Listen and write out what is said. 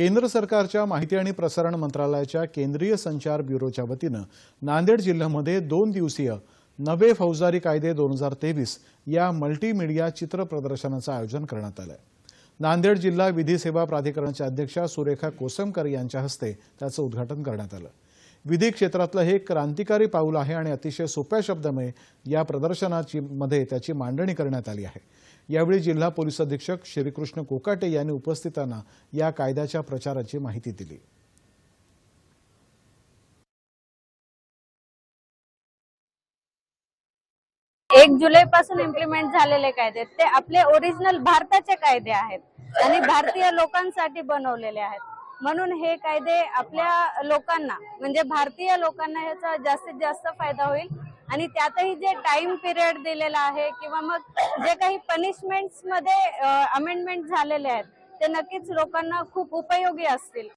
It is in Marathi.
केंद्र सरकारच्या माहिती आणि प्रसारण मंत्रालयाच्या केंद्रीय संचार ब्युरोच्या वतीनं नांदेड जिल्ह्यामध्ये दोन दिवसीय नवे फौजदारी कायदे दोन हजार तेवीस या मल्टीमीडिया चित्र प्रदर्शनाचं आयोजन करण्यात आलं नांदेड जिल्हा विधी सेवा प्राधिकरणाच्या अध्यक्षा सुरेखा कोसमकर यांच्या हस्ते त्याचं उद्घाटन करण्यात आलं. विधी क्षेत्रातलं हे क्रांतिकारी पाऊल आहे आणि अतिशय सोप्या शब्दमय या प्रदर्शनाची मध्ये त्याची मांडणी करण्यात आली आहे. यावेळी जिल्हा पोलीस अधीक्षक श्रीकृष्ण कोकाटे यांनी उपस्थितांना या कायद्याच्या प्रचाराची माहिती दिली. एक जुलै पासून इम्प्लिमेंट झालेले कायदे ते आपले ओरिजिनल भारताचे कायदे आहेत आणि भारतीय लोकांसाठी बनवलेले आहेत. म्हणून हे कायदे आपल्या लोकांना म्हणजे भारतीय लोकांना याचा जास्तीत जास्त फायदा होईल. आणि त्यातही जे टाइम पिरियड दिलेला आहे किंवा मग जे काही पनिशमेंट्समध्ये अमेंडमेंट झालेले आहेत ते नक्कीच लोकांना खूप उपयोगी असतील.